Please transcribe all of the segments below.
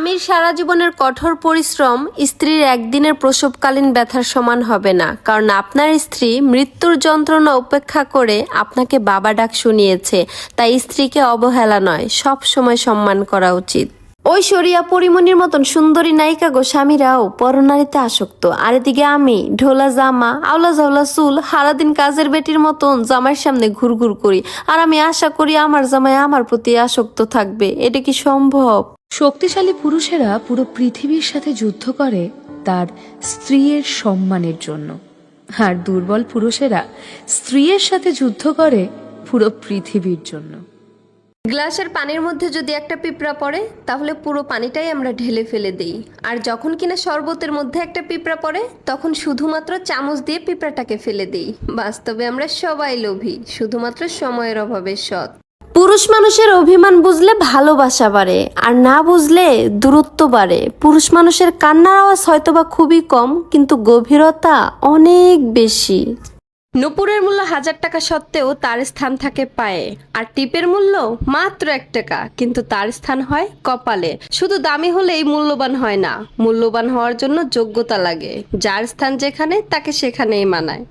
স্বামীর সারা জীবনের কঠোর পরিশ্রম স্ত্রীর একদিনের প্রসবকালীন ব্যথার সমান হবে না। কারণ আপনার স্ত্রী মৃত্যুর যন্ত্রণা উপেক্ষা করে আপনাকে বাবা ডাক শুনিয়েছে। তাই স্ত্রীকে অবহেলা নয়, সব সময় সম্মান করা উচিত। ঐশ্বরিয়া পরিমণির মতন সুন্দরী নায়িকা গো স্বামীরাও পরনারীতে আসক্ত। আর এদিকে আমি, ঢোলা জামা, আওলা জাওলা চুল, সারাদিন কাজের বেটির মতন জামাইয়ের সামনে ঘুরঘুর করি। আর আমি আশা করি আমার জামাই আমার প্রতি আসক্ত থাকবে। এটা কি সম্ভব? শক্তিশালী পুরুষেরা পুরো পৃথিবীর সাথে যুদ্ধ করে তার স্ত্রীর সম্মানের জন্য। আর দুর্বল পুরুষেরা স্ত্রীর সাথে যুদ্ধ করে পুরো পৃথিবীর জন্য। গ্লাসের পানির মধ্যে যদি একটা পিঁপড়া পড়ে, তাহলে পুরো পানিটাই আমরা ঢেলে ফেলে দেই। আর যখন কিনা শরবতের মধ্যে একটা পিঁপড়া পড়ে, তখন শুধুমাত্র চামচ দিয়ে পিঁপড়াটাকে ফেলে দেই। বাস্তবে আমরা সবাই লোভী, শুধুমাত্র সময়ের অভাবে সৎ। পুরুষ মানুষের অভিমান বুঝলে ভালোবাসা বাড়ে, আর না বুঝলে দূরত্ব বাড়ে। পুরুষ মানুষের কান্নার আওয়াজ হয়তোবা খুবই কম, কিন্তু গভীরতা অনেক বেশি। নুপুরের মূল্য হাজার টাকা সত্ত্বেও তার স্থান থাকে পায়ে, আর টিপের মূল্য মাত্র এক টাকা, কিন্তু তার স্থান হয় কপালে। শুধু দামি হলেই মূল্যবান হয় না, মূল্যবান হওয়ার জন্য যোগ্যতা লাগে, যার স্থান যেখানে, তাকে সেখানেই মানায়।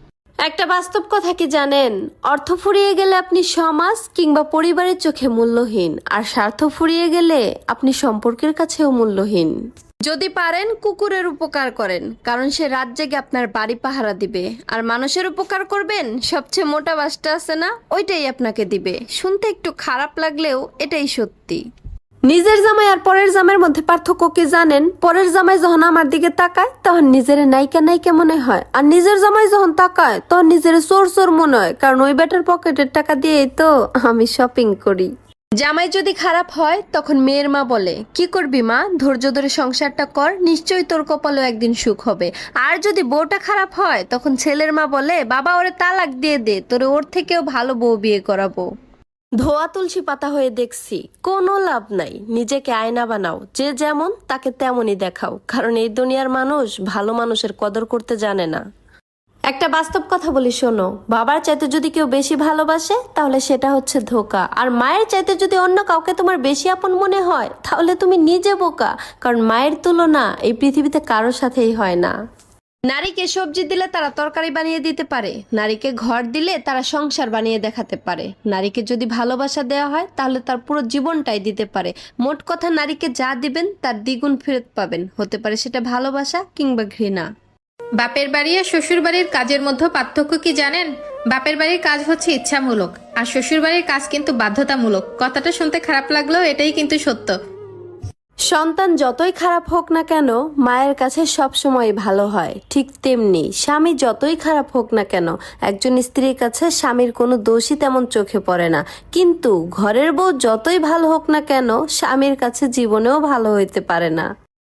একটা বাস্তব কথা কি জানেন? অর্থ ফুরিয়ে গেলে আপনি সমাজ কিংবা পরিবারের চোখে মূল্যহীন, আর স্বার্থ ফুরিয়ে গেলে আপনি সম্পর্কের কাছেও মূল্যহীন। যদি পারেন, কুকুরের উপকার করেন, কারণ সে রাত জেগে আপনার বাড়ি পাহারা দিবে। আর মানুষের উপকার করবেন, সবচেয়ে মোটা বাসটা আছে না, ওইটাই আপনাকে দিবে। শুনতে একটু খারাপ লাগলেও এটাই সত্যি। নিজের জামাই আর পরের জামাইয়ের মধ্যে পার্থক্য কি জানেন? পরের জামাই যখন আমার দিকে তাকায়, তখন নিজের নায়িকা নায়িকা মনে হয়। আর নিজের জামাই যখন তাকায়, তখন নিজের চোর চোর মনে হয়। কারণ ওই ব্যাটার পকেটের টাকা দিয়েই তো আমি শপিং করি। জামাই যদি খারাপ হয়, তখন মেয়ের মা বলে, কি করবি মা? ধৈর্য ধরে সংসারটা কর, নিশ্চয়ই তোর কপালেও একদিন সুখ হবে। আর যদি বউটা খারাপ হয়, তখন ছেলের মা বলে, বাবা, ওরে তালাক দিয়ে দে, তোরে ওর থেকেও ভালো বউ বিয়ে করাবো। ধোয়া তুলসী পাতা হয়ে দেখছি, কোনো লাভ নাই। নিজেকে আয়না বানাও, যে যেমন তাকে তেমনই দেখাও, কারণ এই দুনিয়ার মানুষ ভালো মানুষের কদর করতে জানে না। একটা বাস্তব কথা বলি, শোনো, বাবার চাইতে যদি কেউ বেশি ভালোবাসে, তাহলে সেটা হচ্ছে ধোকা। আর মায়ের চাইতে যদি অন্য কাউকে তোমার বেশি আপন মনে হয়, তাহলে তুমি নিজে বোকা, কারণ মায়ের তুলনা এই পৃথিবীতে কারোর সাথেই হয় না। নারীকে সবজি দিলে তারা তরকারি বানিয়ে দিতে পারে। নারীকে ঘর দিলে তারা সংসার বানিয়ে দেখাতে পারে। নারীকে যদি ভালোবাসা দেওয়া হয়, তাহলে তার পুরো জীবনটাই দিতে পারে। মোট কথা, নারীকে যা দিবেন, তার দ্বিগুণ ফেরত পাবেন। হতে পারে সেটা ভালোবাসা কিংবা ঘৃণা। বাপের বাড়ি আর শ্বশুর বাড়ির কাজের মধ্যে পার্থক্য কি জানেন? বাপের বাড়ির কাজ হচ্ছে ইচ্ছামূলক, আর শ্বশুর বাড়ির কাজ কিন্তু বাধ্যতামূলক। কথাটা শুনতে খারাপ লাগলেও এটাই কিন্তু সত্য। সন্তান যতই খারাপ হোক না কেন, মায়ের কাছে সব সময় ভালো হয়। ঠিক তেমনি স্বামী যতই খারাপ হোক না কেন, একজন স্ত্রীর কাছে স্বামীর কোনো দোষই তেমন চোখে পড়ে না। কিন্তু ঘরের বউ যতই ভালো হোক না কেন, স্বামীর কাছে জীবনেও ভালো হইতে পারে না।